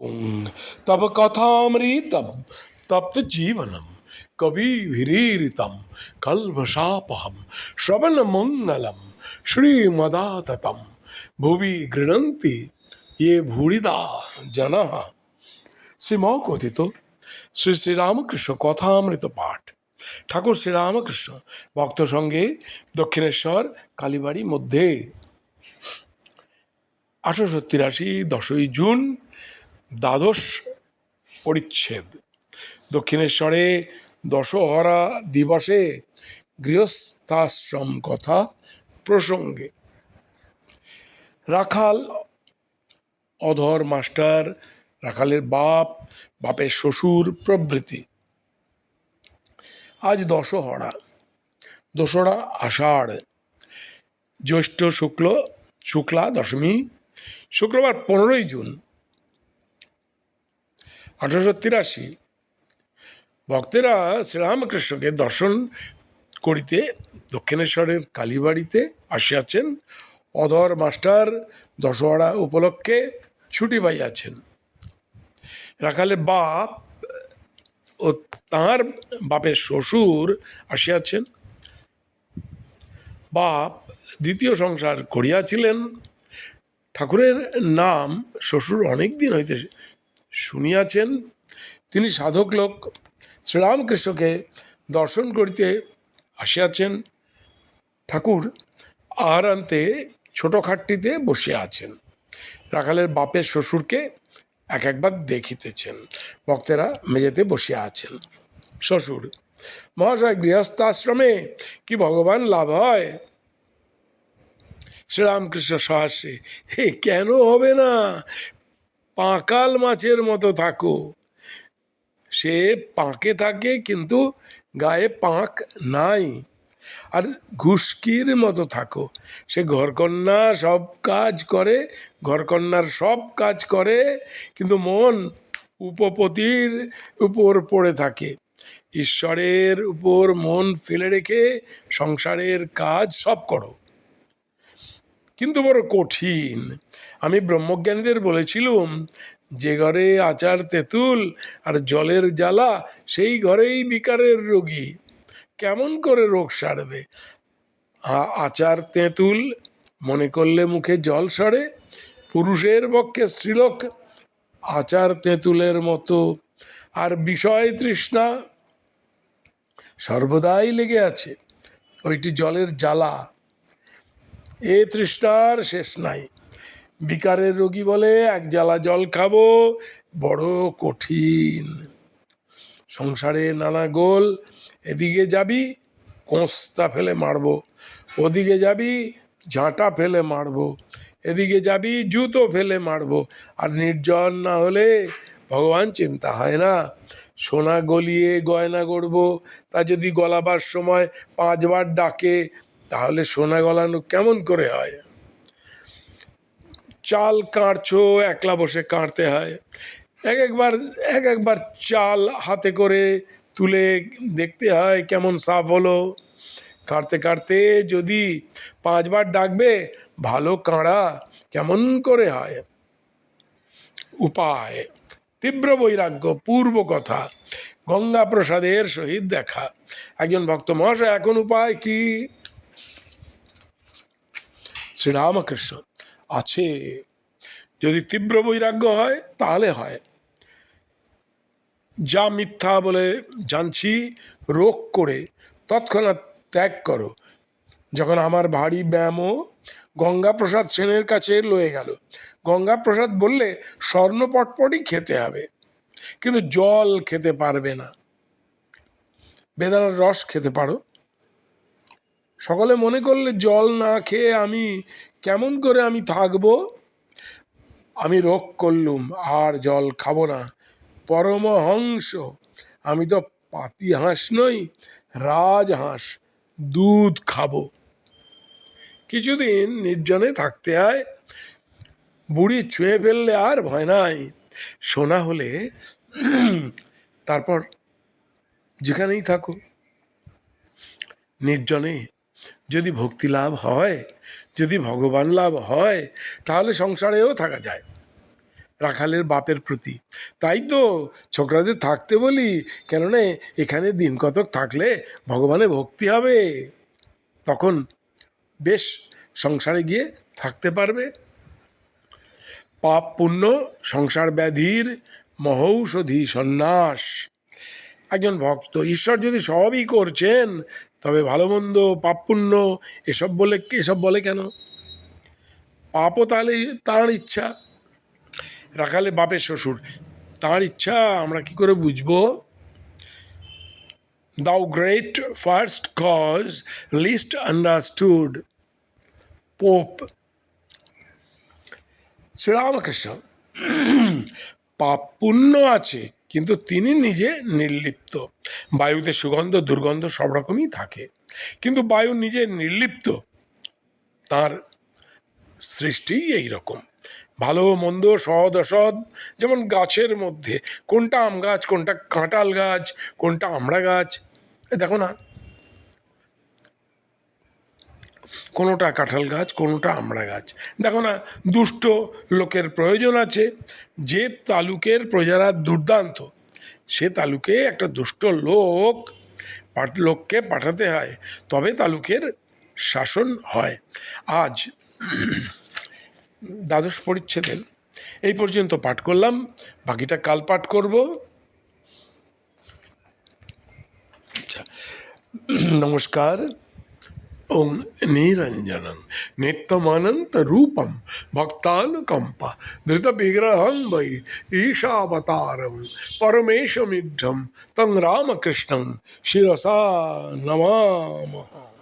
ॐ तव कथामृतं तप्त जीवनं कविभिरीरितं कल्मषापहं श्रवणमङ्गलं श्रीमदाततं भुवि गृह्णन्ति ये भूरिदा জনः শ্রীম কথিত শ্রী শ্রীরামকৃষ্ণ কথামৃত পাঠ ঠাকুর শ্রীরামকৃষ্ণ ভক্ত সঙ্গে দক্ষিণেশ্বর কালীবাড়ি মধ্যে আঠারোশো তিরাশি দশই জুন দ্বাদশ পরিচ্ছেদ। দক্ষিণেশ্বরে দশহরা দিবসে গৃহস্থাশ্রম কথা প্রসঙ্গে। রাখাল অধর মাস্টার, রাখালের বাপ, বাপের শ্বশুর প্রভৃতি। আজ দশহরা। দোসরা আষাঢ়। জ্যৈষ্ঠ শুক্ল, শুক্লা দশমী। শুক্রবার পনেরোই জুন। আঠারোশো তিরাশি। ভক্তেরা শ্রীরামকৃষ্ণকে দর্শন করিতে দক্ষিণেশ্বরের কালীবাড়িতে আসিয়াছেন। অধর মাস্টার দশহরা উপলক্ষে ছুটি পাইয়াছেন। রাখালের বাপ ও তাঁর বাপের শ্বশুর আসিয়াছেন। বাপ দ্বিতীয় সংসার করিয়াছিলেন। ঠাকুরের নাম শ্বশুর অনেক দিন হইতে শুনিয়াছেন, তিনি সাধক লোক। শ্রীরামকৃষ্ণকে দর্শন করিতে আসিয়াছেন। ঠাকুর আহারান্তে ছোটো খাটটিতে বসিয়া আছেন। রাখালের বাপের শ্বশুরকে এক একবার দেখিতেছেন। ভক্তেরা মেঝেতে বসিয়া আছেন। শ্বশুর, মহাশয় গৃহস্থাশ্রমে কি ভগবান লাভ হয়? শ্রীরামকৃষ্ণ সহাস্যে হে কেন হবে না? পাঁকাল মাছের মতো থাকো। সে পাঁকে থাকে কিন্তু গায়ে পাঁক নাই। আর ঘুষকির মতো থাকো। সে ঘরকন্যা সব কাজ করে, ঘরকন্যার সব কাজ করে, কিন্তু মন উপপতির উপর পড়ে থাকে। ঈশ্বরের উপর মন ফেলে রেখে সংসারের কাজ সব করো। কিন্তু বড় কঠিন। আমি ব্রহ্মজ্ঞানীদের বলেছিলুম, যে ঘরে আচার তেঁতুল আর জলের জ্বালা, সেই ঘরেই বিকারের রোগী। কেমন করে রোগ সারবে? আচার তেঁতুল মনে করলে মুখে জল সরে, পুরুষের পক্ষে স্ত্রীলোক আচার তেঁতুলের মতো। আর বিষয় তৃষ্ণা সর্বদাই লেগে আছে, ওইটি জলের জ্বালা। এ তৃষ্ণার শেষ নাই। বিকারের রোগী বলে, এক জ্বালা জল খাব, বড় কঠিন। সংসারে নানা গোল, এদিকে যাবি কোঁস্তা ফেলে মারবো। ওদিকে যাবি, ঝাঁটা ফেলে মারবো। এদিকে যাবি, জুতো ফেলে মারবো। আর নির্জন না হলে ভগবান চিন্তা হয় না। সোনা গলিয়ে গয়না গড়বো। তা যদি গলাবার সময় পাঁচবার ডাকে তাহলে সোনা গলানো কেমন করে হয়? চাল কাঁড়ছো একলা বসে কাঁড়তে হয়। এক একবার এক একবার চাল হাতে করে তুলে দেখতে হয় কেমন সাফ হলো। কাঁড়তে কাঁড়তে যদি পাঁচবার ডাকবে, ভালো কাঁড়া কেমন করে হয়? উপায়, তীব্র বৈরাগ্য, পূর্ব কথা গঙ্গা প্রসাদের সহিত দেখা। একজন ভক্ত মহাশয়, এখন উপায় কি? শ্রীরামকৃষ্ণ। আছে। যদি তীব্র বৈরাগ্য হয়, তাহলে হয়। যা মিথ্যা বলে জানছি, রোগ করে তৎক্ষণাৎ ত্যাগ করো। যখন আমার ভারী ব্যায়ামও গঙ্গাপ্রসাদ সেনের কাছে লয়ে গেল। গঙ্গাপ্রসাদ বললে স্বর্ণ পটপটই খেতে হবে, কিন্তু জল খেতে পারবে না। বেদানার রস খেতে পারো। সকলে মনে করলে জল না খেয়ে আমি কেমন করে আমি থাকব? আমি রোগ করলুম, আর জল খাব না। পরমহংস, আমি তো পাতি হাঁস নই রাজহাঁস দুধ খাব। কিছুদিন নির্জনে থাকতে হয়, বুড়ি ছুঁয়ে ফেললে আর ভয় নাই। সোনা হলে তারপর যেখানেই থাকো, নির্জনে যদি ভক্তি লাভ হয়, যদি ভগবান লাভ হয়, তাহলে সংসারেও থাকা যায়। রাখালের বাপের প্রতি। তাই তো ছোকরাদের থাকতে বলি, কেননা এখানে দিন কতক থাকলে ভগবানে ভক্তি হবে। তখন বেশ সংসারে গিয়ে থাকতে পারবে। পাপ পুণ্য, সংসার ব্যাধির মহৌষধি সন্ন্যাস। একজন ভক্ত। ঈশ্বর যদি সবই করছেন, তবে ভালো মন্দ পাপ পুণ্য এসব বলে এসব বলে কেন? পাপও তাহলে তার ইচ্ছা। রাখালে বাপের শ্বশুর। তার ইচ্ছা, আমরা কি করে বুঝব? দাও great first cause least understood pope Sriramakrishna পাপ পুণ্য আছে কিন্তু তিনি নিজে নির্লিপ্ত। বায়ুতে সুগন্ধ, দুর্গন্ধ সব রকমই থাকে। কিন্তু বায়ু নিজে নির্লিপ্ত, তার সৃষ্টি এই রকম। ভালো, মন্দ সদ অসদ যেমন গাছের মধ্যে কোনটা আম গাছ, কোনটা কাঁটাল গাছ, কোনটা আমড়া গাছ। দেখো না কোনোটা কাঁঠাল গাছ, কোনোটা আমড়া গাছ। দেখো না, দুষ্ট লোকের প্রয়োজন আছে। যে তালুকের প্রজারা দুর্দান্ত, সে তালুকে একটা দুষ্ট লোক লোককে পাঠাতে হয়। তবে তালুকের শাসন হয়। আজ দ্বাদশ পরিচ্ছেদের, এই পর্যন্ত পাঠ করলাম। বাকিটা কাল পাঠ করব। আচ্ছা। নমস্কার। ओं निरंजनं नित्यमनंत रूपम भक्तानुकंपा धृत विग्रहं वै ईशावतारं परमेशमिढं तं रामकृष्णं शिरसा नमामः।